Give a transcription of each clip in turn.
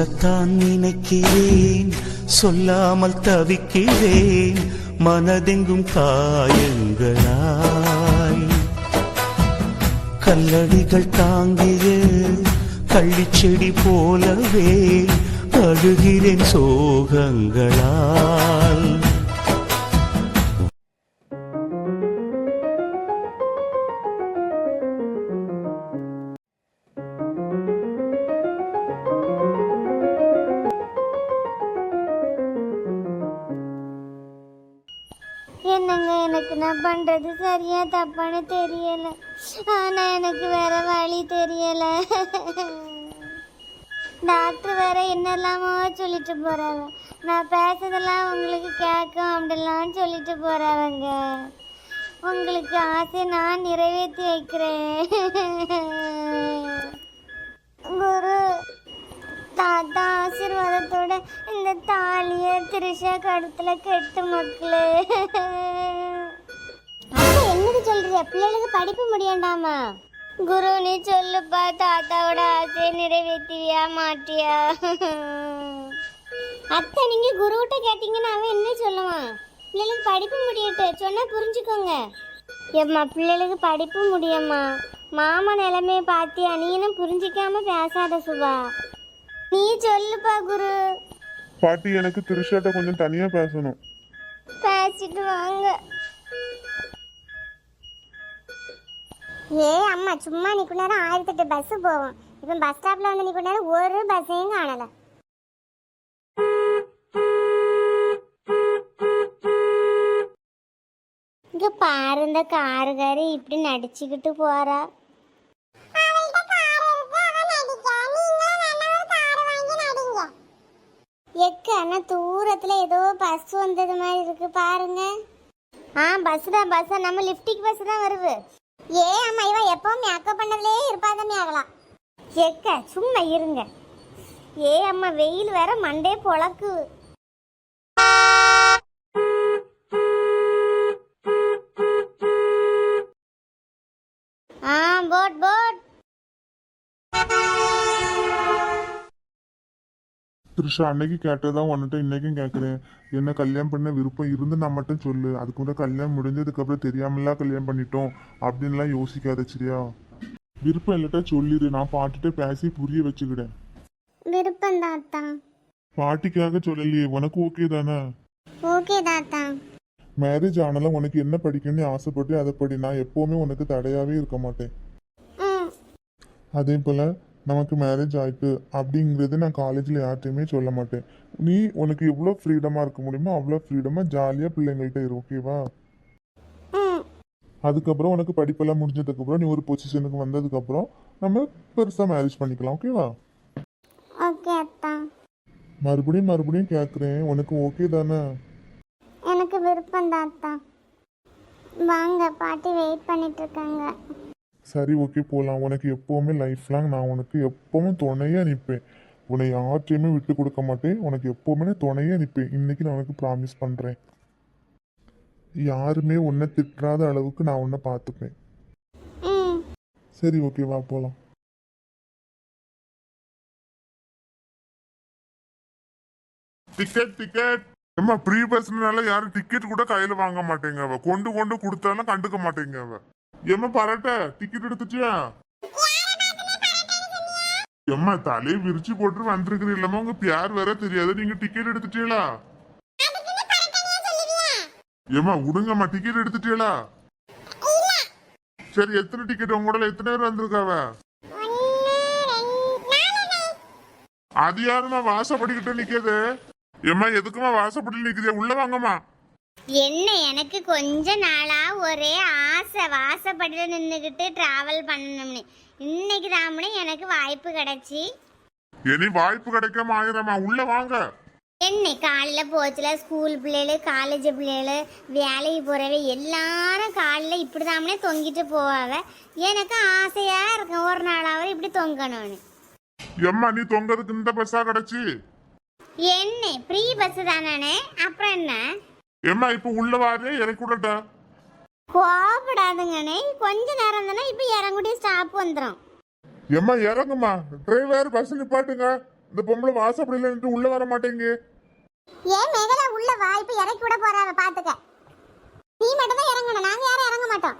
சொல்லத்தான் நினைக்கிறேன் சொல்லாமல் தவிக்கிறேன் மனதெங்கும் காயங்களாய். கல்லடிகள் தாங்கிய கள்ளிச்செடி போலவே அழுகிறேன் சோகங்களாய். என்னங்க எனக்கு நான் பண்ணுறது சரியா தப்பான்னு தெரியல. ஆனால் எனக்கு வேற வழி தெரியலை. டாக்டர் வேற என்னெல்லாமோ சொல்லிட்டு போகிறாங்க நான் பேசுறதெல்லாம் உங்களுக்கு கேட்கும் அப்படிலாம் சொல்லிட்டு போகிறாங்க உங்களுக்கு ஆசை நான் நிறைவேற்றி வைக்கிறேன். குரு தாத்தா ஆசீர்வாதத்தோட இந்த தாலிய திரிஷா கழுத்துல கெட்டு மக்களே. அப்பா என்னது சொல்றிய பிள்ளைகளுக்கு படிப்பு முடியண்டாமா? குரு நீ சொல்லுப்பா தாத்தாவோட ஆசையை நிறைவேற்றுவியா மாட்டியா? அத்தை நீங்க குருகிட்ட கேட்டீங்கன்னா அவன் என்ன சொல்லுவான்? பிள்ளைகளுக்கு படிப்பு முடியட்டும் சொன்னா புரிஞ்சுக்கோங்க. எம்மா பிள்ளைகளுக்கு படிப்பு முடியம்மா மாமா நிலைமையை பார்த்தியா நீனும் புரிஞ்சிக்காம பேசாத சுபா. நீ சொல்லுப்பா குரு. பாட்டி எனக்கு திருஷாட்ட கொஞ்சம் தனியா பேசணும். பேசிட்டு வாங்க. ஏ அம்மா சும்மா நிற்க நேரம் ஆயிரத்தெட்டு பஸ் போவோம். இப்போ பஸ் ஸ்டாப்ல வந்து நிற்க நேரம் ஒரு பஸ்ஸையும் காணல. இங்க பாரு இந்த காருக்காரி இப்படி நடிச்சுக்கிட்டு போறா. இருக்கு ஆனா தூரத்துல ஏதோ பஸ் வந்தது மாதிரி இருக்கு. பாருங்க. ஆ பஸ் தான் பஸ் நம்ம லிஃப்டிக் பஸ் தான் வருது. ஏ அம்மா இவ எப்பவும் மேக்கப் பண்ணதுலே இருப்பாதமே ஆகலாம். எக்க சும்மா இருங்க. ஏ அம்மா வெயில் வேற மண்டே பொழக்கு. ஆ போட் போட். திருஷா அன்னைக்கு கேட்டதான் உன்கிட்ட இன்னைக்கும் கேட்குறேன் என்ன கல்யாணம் பண்ண விருப்பம் இருந்து நான் மட்டும் சொல்லு. அதுக்கு முன்னாடி கல்யாணம் முடிஞ்சதுக்கு அப்புறம் தெரியாமலாம் கல்யாணம் பண்ணிட்டோம் அப்படின்லாம் யோசிக்காத சரியா? விருப்பம் இல்லாட்டா சொல்லிடு நான் பாட்டுட்டு பேசி புரிய வச்சுக்கிட்டேன் விருப்பம் தாத்தா பாட்டிக்காக சொல்லலையே. உனக்கு ஓகே தானே? ஓகே தாத்தா மேரேஜ் ஆனாலும் உனக்கு என்ன படிக்கணும்னு ஆசைப்பட்டு அதை படி. நான் எப்பவுமே உனக்கு தடையாவே இருக்க மாட்டேன். அதே போல் நமக்கு மேரேஜ் ஆயிட்டு அப்படிங்கிறது நான் காலேஜில் யார்ட்டையுமே சொல்ல மாட்டேன். நீ உனக்கு எவ்வளோ ஃப்ரீடமாக இருக்க முடியுமோ அவ்வளோ ஃப்ரீடமாக ஜாலியாக பிள்ளைங்கள்ட்ட இரு ஓகேவா அதுக்கப்புறம் உனக்கு படிப்பெல்லாம் முடிஞ்சதுக்கப்புறம் நீ ஒரு பொசிஷனுக்கு வந்ததுக்கப்புறம் நம்ம பெருசாக மேரேஜ் பண்ணிக்கலாம் ஓகேவா ஓகே அத்தா. மறுபடியும் மறுபடியும் கேட்குறேன் உனக்கு ஓகே தானே? எனக்கு விருப்பம் தாத்தா வாங்க பாட்டி வெயிட் பண்ணிட்டு இருக்காங்க. சரி ஓகே போகலாம் உனக்கு எப்போவுமே லைஃப் லாங் நான் உனக்கு எப்பவும் துணையாக நிற்பேன் உன்னை யார்ட்டையுமே விட்டு கொடுக்க மாட்டேன். உனக்கு எப்போவுமே துணையாக நிற்பேன் இன்னைக்கு நான் உனக்கு ப்ராமிஸ் பண்ணுறேன் யாருமே உன்னை திட்டாத அளவுக்கு நான் உன்னை பார்த்துப்பேன். சரி ஓகே வா போகலாம் டிக்கெட் டிக்கெட் அம்மா ப்ரீ பஸ்னால யாரும் டிக்கெட் கூட கையில வாங்க மாட்டேங்க அவ. கொண்டு கொண்டு கொடுத்தாலும் கண்டுக்க மாட்டேங்க அவ. ஏம்மா பரட்ட டிக்கெட் எடுத்துட்டியா? எம்மா தலையை விரிச்சு போட்டு இல்லம்மா உங்க பியார் வேற தெரியாது. நீங்க டிக்கெட் எடுத்துட்டீங்களா? ஏம்மா விடுங்கம்மா டிக்கெட் எடுத்துட்டீங்களா? சரி எத்தனை டிக்கெட் உங்களோட எத்தனை பேர் வந்திருக்காவ? அது யாரும்மா வாசப்படிக்கிட்டு நிக்கிது? ஏம்மா எதுக்குமா வாசப்படி நிக்குதே? உள்ள வாங்கம்மா. என்ன எனக்கு கொஞ்ச நாளா ஒரே ஆசை வாசப்படியில் நின்றுக்கிட்டு டிராவல் பண்ணணும்னு. இன்னைக்கு தாமனே எனக்கு வாய்ப்பு கிடைச்சி. இனி வாய்ப்பு கிடைக்காம ஆயிரமா? உள்ள வாங்க. என்ன காலையில் போச்சுல ஸ்கூல் பிள்ளைகள் காலேஜ் பிள்ளைகள் வேலைக்கு போகிறவ எல்லாரும் காலையில் இப்படி தாமனே தொங்கிட்டு போவாவ. எனக்கு ஆசையாக இருக்கும் ஒரு நாளாவது இப்படி தொங்கணும்னு. எம்மா நீ தொங்கறதுக்கு இந்த பஸ்ஸா கிடைச்சி? என்ன ஃப்ரீ பஸ் தானே? அப்புறம் என்ன? எம்மா இப்ப உள்ள வாரே இறக்கி விடட்டா கோபப்படாதுங்கண்ணே கொஞ்ச நேரம் தானே இப்போ இறங்குடி ஸ்டாப் வந்துடும் எம்மா இறங்குமா டிரைவர் பஸ் நிப்பாட்டுங்க. இந்த பொம்பளை வாசப்படியில நின்று உள்ள வர மாட்டேங்க ஏன் மேகலா உள்ள வா. இப்ப இறக்கி விட போறாவ பாத்துக்க. நீ மட்டும் தான் இறங்கணும். நாங்க யாரும் இறங்க மாட்டோம்.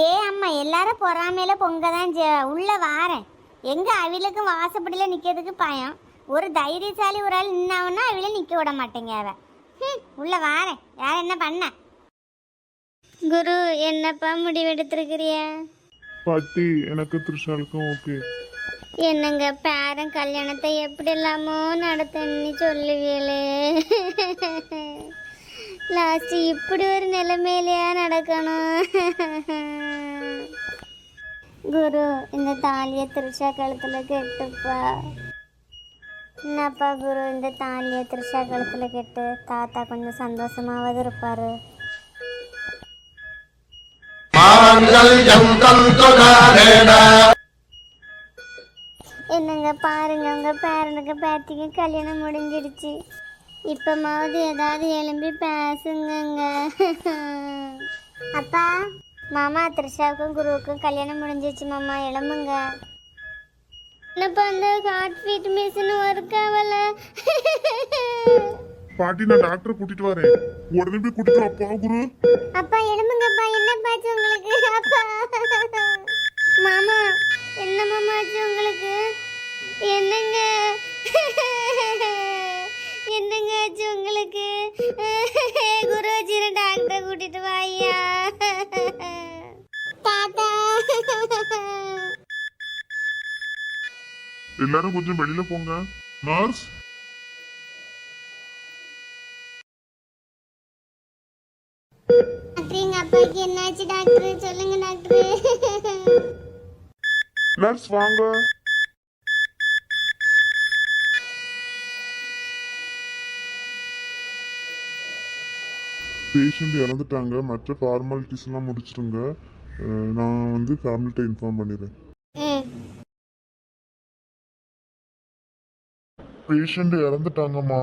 ஏ அம்மா எல்லாரும் பொறாமையில பொங்க தான் உள்ள வாரேன். எங்க அவிலுக்கும் வாசப்படியில நிக்கிறதுக்கு பயம். ஒரு தைரியசாலி ஒரு ஆள் நின்னாவன்னா அவில நிக்க விட மாட்டேங்க அவ. ஹம், உள்ள வாரேன் யார் என்ன பண்ண? குரு என்னப்பா முடிவெடுத்திருக்கிறிய? பாட்டி எனக்கு த்ரிஷாலுக்கும் ஓகே. என்னங்க பேரன் கல்யாணத்தை எப்படி இல்லாமோ நடத்தன்னு சொல்லுவீங்களே லாஸ்ட் இப்படி ஒரு நிலைமையிலையா நடக்கணும்? குரு இந்த தாலியை திருஷா கழுத்துல கெட்டுப்பா. என்னப்பா குரு இந்த தாலியை திருஷா கழுத்தில் கெட்டு தாத்தா கொஞ்சம் சந்தோஷமாவது இருப்பாரு என்னங்க பாருங்க உங்க பேரனுக்கு பேத்திக்கு கல்யாணம் முடிஞ்சிடுச்சு இப்பமாவது ஏதாவது எலும்பி பேசுங்க அப்பா மாமா த்ரிஷாவுக்கும் குருவுக்கும் கல்யாணம் முடிஞ்சிச்சு மாமா எழும்புங்க என்னப்பா அந்த ஹார்ட் ஃபீட் மிஷின் ஒர்க் ஆகல. பாட்டி நான் டாக்டரை கூட்டிட்டு வரேன். உடனே போய் கூட்டிட்டு அப்பா குரு. அப்பா எழும்புங்கப்பா. என்ன பாச்சு உங்களுக்கு? அப்பா. மாமா என்ன எல்லாரும் கொஞ்சம் வெளியில போங்க. நர்ஸ் என்னாச்சு டாக்டர்? சொல்லுங்க டாக்டர். நர்ஸ் வாங்க. பேஷண்ட் இறந்துட்டாங்க. மற்ற ஃபார்மாலிட்டிஸ் எல்லாம் முடிச்சிருங்க நான் வந்து ஃபேமிலிட்ட இன்ஃபார்ம் பண்ணிடுறேன். பேஷண்ட் இறந்துட்டாங்கம்மா.